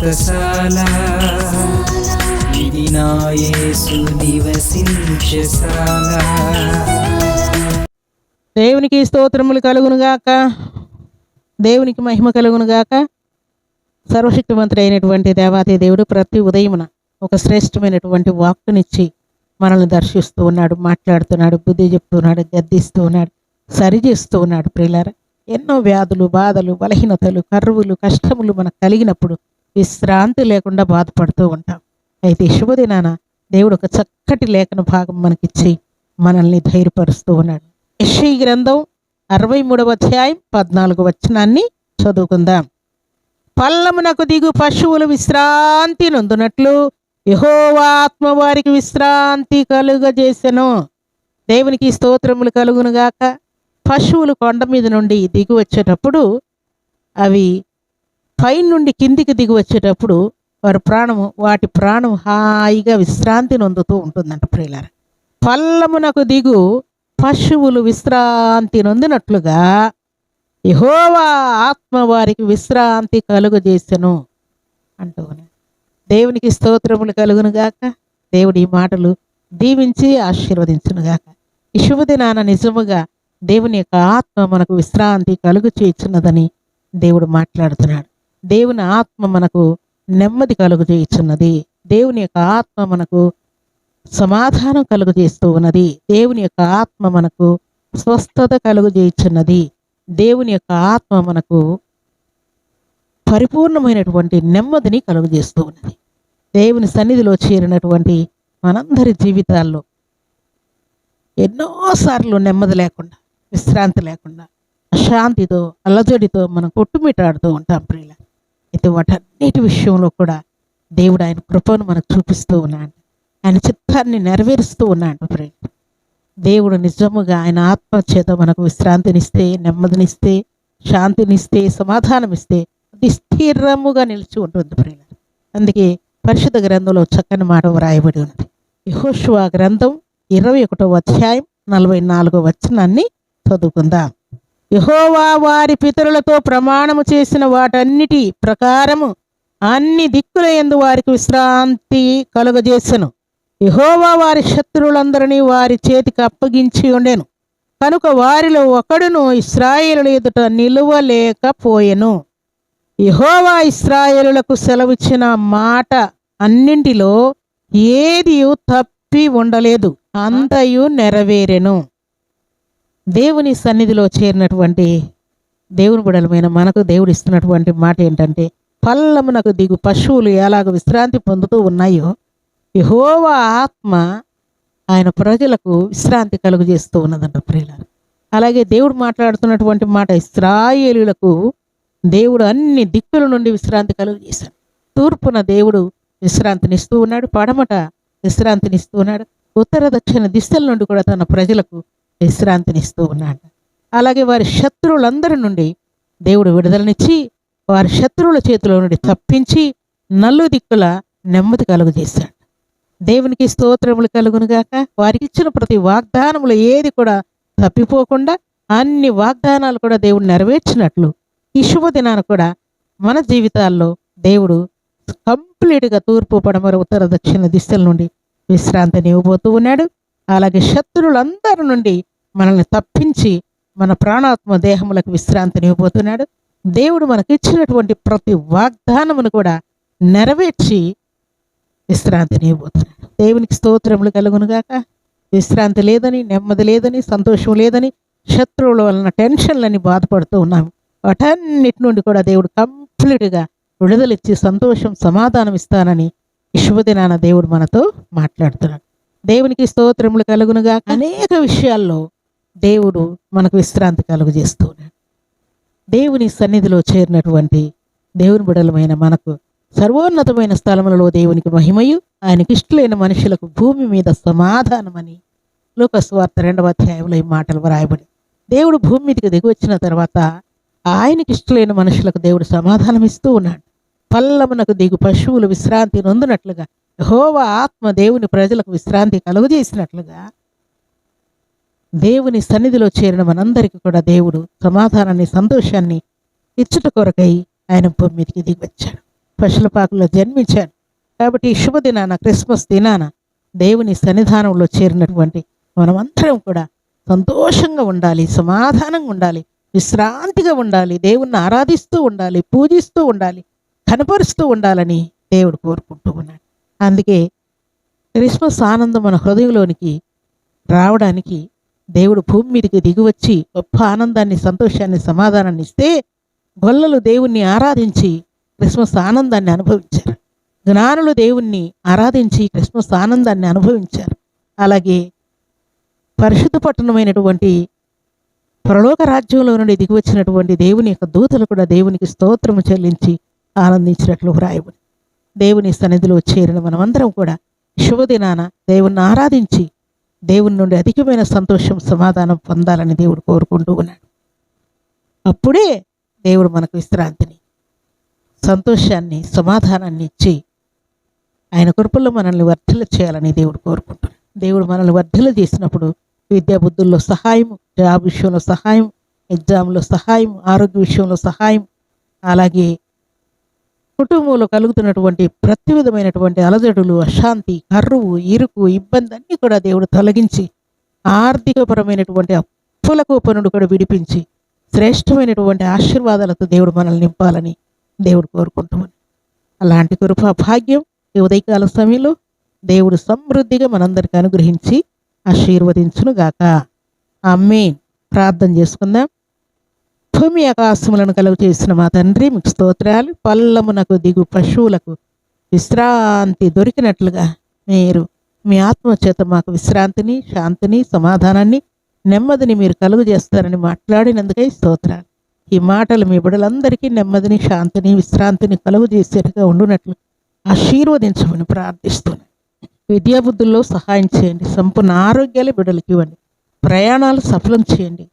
వ్రతశాల ఇది నాయసు నివసించశాల దేవునికి స్తోత్రములు కలుగునుగాక. దేవునికి మహిమ కలుగునుగాక. సర్వశక్తివంతుడు అయినటువంటి దేవాతి దేవుడు ప్రతి ఉదయమున ఒక శ్రేష్టమైనటువంటి వాక్కునిచ్చి మనల్ని దర్శిస్తూ ఉన్నాడు మాట్లాడుతున్నాడు బుద్ధి చెప్తున్నాడు గద్దిస్తూ ఉన్నాడు సరిచేస్తూ ఉన్నాడు ప్రియులారా. ఎన్నో వ్యాధులు బాధలు బలహీనతలు కర్రువులు కష్టములు మనకు కలిగినప్పుడు విశ్రాంతి లేకుండా బాధపడుతూ ఉంటాం. అయితే శుభదినాన దేవుడు ఒక చక్కటి లేఖన భాగం మనకిచ్చి మనల్ని ధైర్యపరుస్తూ ఉన్నాడు. యెషయి గ్రంథం అరవై మూడవ అధ్యాయం పద్నాలుగు వచనాన్ని చదువుకుందాం. పల్లమునకు దిగు పశువులు విశ్రాంతి నొందునట్లు యహోవాత్మ వారికి విశ్రాంతి కలుగజేసెను. దేవునికి స్తోత్రములు కలుగునుగాక. పశువులు కొండ మీద నుండి దిగి వచ్చేటప్పుడు అవి పై నుండి కిందికి దిగి వచ్చేటప్పుడు వారి ప్రాణము వాటి ప్రాణం హాయిగా విశ్రాంతి నొందుతూ ఉంటుందంట ప్రియులార. పల్లమునకు దిగు పశువులు విశ్రాంతి నొందినట్లుగా యహోవా ఆత్మ వారికి విశ్రాంతి కలుగజేసెను అంటూ దేవునికి స్తోత్రములు కలుగునుగాక దేవుడి ఈ మాటలు దీవించి ఆశీర్వదించునుగాక ఈ శుభదినాన నిజముగా దేవుని యొక్క ఆత్మ మనకు విశ్రాంతి కలుగు చేయుచున్నదని దేవుడు మాట్లాడుతున్నాడు. దేవుని ఆత్మ మనకు నెమ్మది కలుగజేయుచున్నది. దేవుని యొక్క ఆత్మ మనకు సమాధానం కలుగు చేస్తూ ఉన్నది. దేవుని యొక్క ఆత్మ మనకు స్వస్థత కలుగజేయుచున్నది. దేవుని యొక్క ఆత్మ మనకు పరిపూర్ణమైనటువంటి నెమ్మదిని కలుగు చేస్తూ ఉన్నది. దేవుని సన్నిధిలో చేరినటువంటి మనందరి జీవితాల్లో ఎన్నోసార్లు నెమ్మది లేకుండా విశ్రాంతి లేకుండా అశాంతితో అల్లజడితో మనం కొట్టుమిటాడుతూ ఉంటాం ప్రియుల అయితే వాటన్నిటి విషయంలో కూడా దేవుడు ఆయన కృపను మనకు చూపిస్తూ ఉన్నాడు. ఆయన చిత్తాన్ని నెరవేరుస్తూ ఉన్నాడు ఫ్రెండ్ దేవుడు నిజముగా ఆయన ఆత్మ చేత మనకు విశ్రాంతినిస్తే నెమ్మదినిస్తే శాంతినిస్తే సమాధానమిస్తే అది స్థిరముగా నిలిచి ఉంటుంది ప్రియుల అందుకే పరిశుద్ధ గ్రంథంలో చక్కని మాట వ్రాయబడి ఉన్నది. యెహోషువ గ్రంథం ఇరవై ఒకటో అధ్యాయం నలభై నాలుగో వచనాన్ని చదువుకుందాం. యహోవా వారి పితరులతో ప్రమాణము చేసిన వాటన్నిటి ప్రకారము అన్ని దిక్కుల ఎందు వారికి విశ్రాంతి కలుగజేసెను. యహోవా వారి శత్రువులందరినీ వారి చేతికి అప్పగించి ఉండెను. కనుక వారిలో ఒకడును ఇస్రాయేలుల ఎదుట నిలువలేకపోయెను. యహోవా ఇస్రాయేలులకు సెలవిచ్చిన మాట అన్నింటిలో ఏదియు తప్పి ఉండలేదు అంతయు నెరవేరెను. దేవుని సన్నిధిలో చేరినటువంటి దేవుని బిడలమైన మనకు దేవుడు ఇస్తున్నటువంటి మాట ఏంటంటే పల్లమునకు దిగు పశువులు ఎలాగ విశ్రాంతి పొందుతూ ఉన్నాయో యెహోవా ఆత్మ ఆయన ప్రజలకు విశ్రాంతి కలుగు చేస్తూ ఉన్నదంట ప్రియుల అలాగే దేవుడు మాట్లాడుతున్నటువంటి మాట ఇస్రాయేలులకు దేవుడు అన్ని దిక్కుల నుండి విశ్రాంతి కలుగు చేశాడు. తూర్పున దేవుడు విశ్రాంతినిస్తూ ఉన్నాడు పడమట విశ్రాంతినిస్తూ ఉన్నాడు ఉత్తర దక్షిణ దిశల నుండి కూడా తన ప్రజలకు విశ్రాంతినిస్తూ ఉన్నాడు. అలాగే వారి శత్రువులందరి నుండి దేవుడు విడుదలనిచ్చి వారి శత్రువుల చేతిలో నుండి తప్పించి నల్లు దిక్కుల నెమ్మది కలుగజేశాడు. దేవునికి స్తోత్రములు కలుగునుగాక. వారికి ఇచ్చిన ప్రతి వాగ్దానములు ఏది కూడా తప్పిపోకుండా అన్ని వాగ్దానాలు కూడా దేవుడు నెరవేర్చినట్లు ఈ శుభదినాన కూడా మన జీవితాల్లో దేవుడు కంప్లీట్గా తూర్పు పడమర ఉత్తర దక్షిణ దిశల నుండి విశ్రాంతిని ఇవ్వబోతూ ఉన్నాడు. అలాగే శత్రువులందరి నుండి మనల్ని తప్పించి మన ప్రాణాత్మ దేహములకు విశ్రాంతిని ఇవ్వబోతున్నాడు దేవుడు మనకి ఇచ్చినటువంటి ప్రతి వాగ్దానమును కూడా నెరవేర్చి విశ్రాంతిని ఇవ్వబోతున్నాడు దేవునికి స్తోత్రములు కలుగునుగాక. విశ్రాంతి లేదని నెమ్మది లేదని సంతోషం లేదని శత్రువుల వలన టెన్షన్లని బాధపడుతూ ఉన్నాము వాటన్నిటి నుండి కూడా దేవుడు కంప్లీట్గా విడుదలిచ్చి సంతోషం సమాధానం ఇస్తానని విశ్వదినాన దేవుడు మనతో మాట్లాడుతున్నాడు. దేవునికి స్తోత్రములు కలుగునుగా అనేక విషయాల్లో దేవుడు మనకు విశ్రాంతి కలుగజేస్తూ ఉన్నాడు. దేవుని సన్నిధిలో చేరినటువంటి దేవుని బిడలమైన మనకు సర్వోన్నతమైన స్థలములలో దేవునికి మహిమయు ఆయనకి ఇష్టలైన మనుషులకు భూమి మీద సమాధానమని లోకస్వార్త రెండవ అధ్యాయంలో ఈ మాటలు వ్రాయబడి దేవుడు భూమి మీదకి దిగి వచ్చిన తర్వాత ఆయనకి ఇష్టలైన మనుషులకు దేవుడు సమాధానం ఇస్తూ ఉన్నాడు. పల్లమునకు దిగు పశువులు విశ్రాంతి నొందినట్లుగా హోవా ఆత్మ దేవుని ప్రజలకు విశ్రాంతి కలుగజేసినట్లుగా దేవుని సన్నిధిలో చేరిన మనందరికీ కూడా దేవుడు సమాధానాన్ని సంతోషాన్ని ఇచ్చుట కొరకై ఆయన భూమి మీదకి దిగి వచ్చాడు. పశులపాకులో జన్మించాడు. కాబట్టి ఈ శుభదినాన క్రిస్మస్ దినాన దేవుని సన్నిధానంలో చేరినటువంటి మనమందరం కూడా సంతోషంగా ఉండాలి సమాధానంగా ఉండాలి విశ్రాంతిగా ఉండాలి దేవుణ్ణి ఆరాధిస్తూ ఉండాలి పూజిస్తూ ఉండాలి కనపరుస్తూ ఉండాలని దేవుడు కోరుకుంటూ ఉన్నాడు. అందుకే క్రిస్మస్ ఆనందం మన హృదయంలోనికి రావడానికి దేవుడు భూమి మీదకి దిగివచ్చి గొప్ప ఆనందాన్ని సంతోషాన్ని సమాధానాన్ని ఇస్తే గొల్లలు దేవుణ్ణి ఆరాధించి క్రిస్మస్ ఆనందాన్ని అనుభవించారు. జ్ఞానులు దేవుణ్ణి ఆరాధించి క్రిస్మస్ ఆనందాన్ని అనుభవించారు. అలాగే పరిశుద్ధ పట్టణమైనటువంటి పరలోక రాజ్యంలో నుండి దిగివచ్చినటువంటి దేవుని యొక్క దూతలు కూడా దేవునికి స్తోత్రము చెల్లించి ఆనందించినట్లు వ్రాయబడి దేవుని సన్నిధిలో చేరిన మనమందరం కూడా శుభదినాన దేవుణ్ణి ఆరాధించి దేవుని నుండి అధికమైన సంతోషం సమాధానం పొందాలని దేవుడు కోరుకుంటూ ఉన్నాడు. అప్పుడే దేవుడు మనకు విశ్రాంతిని సంతోషాన్ని సమాధానాన్ని ఇచ్చి ఆయన కృపల్లో మనల్ని వర్ధలు చేయాలని దేవుడు కోరుకుంటున్నాడు. దేవుడు మనల్ని వర్ధలు చేసినప్పుడు విద్యా బుద్ధుల్లో సహాయం జాబ్ విషయంలో సహాయం ఎగ్జామ్లో సహాయం ఆరోగ్య విషయంలో సహాయం అలాగే కుటుంబంలో కలుగుతున్నటువంటి ప్రతి విధమైనటువంటి అలజడులు అశాంతి కరువు ఇరుకు ఇబ్బంది అన్నీ కూడా దేవుడు తొలగించి ఆర్థికపరమైనటువంటి అప్పుల కూపనుడు కూడా విడిపించి శ్రేష్టమైనటువంటి ఆశీర్వాదాలతో దేవుడు మనల్ని నింపాలని దేవుడు కోరుకుంటున్నాను అలాంటి కృప భాగ్యం ఈ ఉదయకాల సమయంలో దేవుడు సమృద్ధిగా మనందరికి అనుగ్రహించి ఆశీర్వదించునుగాక. అమ్మే ప్రార్థన చేసుకుందాం. భూమి ఆకాశములను కలుగు చేసిన మా తండ్రి మీకు స్తోత్రాలు. పల్లమునకు దిగు పశువులకు విశ్రాంతి దొరికినట్లుగా మీరు మీ ఆత్మ చేత మాకు విశ్రాంతిని శాంతిని సమాధానాన్ని నెమ్మదిని మీరు కలుగు చేస్తారని మాట్లాడినందుకై స్తోత్రాలు. ఈ మాటలు మీ బిడలందరికీ నెమ్మదిని శాంతిని విశ్రాంతిని కలుగు చేసేట్టుగా ఉండునట్లు ఆశీర్వదించమని ప్రార్థిస్తున్నాను. విద్యాబుద్ధుల్లో సహాయం చేయండి. సంపూర్ణ ఆరోగ్యాలు బిడ్డలకి ఇవ్వండి. ప్రయాణాలు సఫలం చేయండి.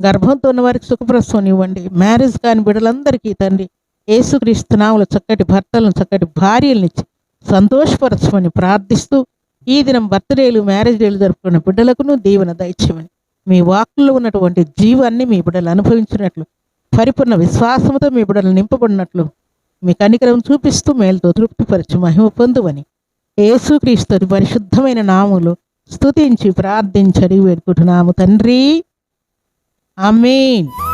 గర్భంతో ఉన్న వారికి సుఖప్రసవం ఇవ్వండి. మ్యారేజ్ కాని బిడ్డలందరికీ తండ్రి ఏసుక్రీస్తు నాములు చక్కటి భర్తలను చక్కటి భార్యలనిచ్చి సంతోషపరచమని ప్రార్థిస్తూ ఈ దినం బర్త్డేలు మ్యారేజ్ డేలు జరుపుకున్న బిడ్డలకును దీవెన దయచేయమని మీ వాక్కుల్లో ఉన్నటువంటి జీవాన్ని మీ బిడ్డలు అనుభవించినట్లు పరిపూర్ణ విశ్వాసంతో మీ బిడ్డలు నింపబడినట్లు మీ కనికరం చూపిస్తూ మేలుతో తృప్తిపరచి మహిమ పొందువని యేసుక్రీస్తు పరిశుద్ధమైన నాములు స్తుతించి ప్రార్థించి అడిగి వేడుకుంటున్నాము. తండ్రి Amen.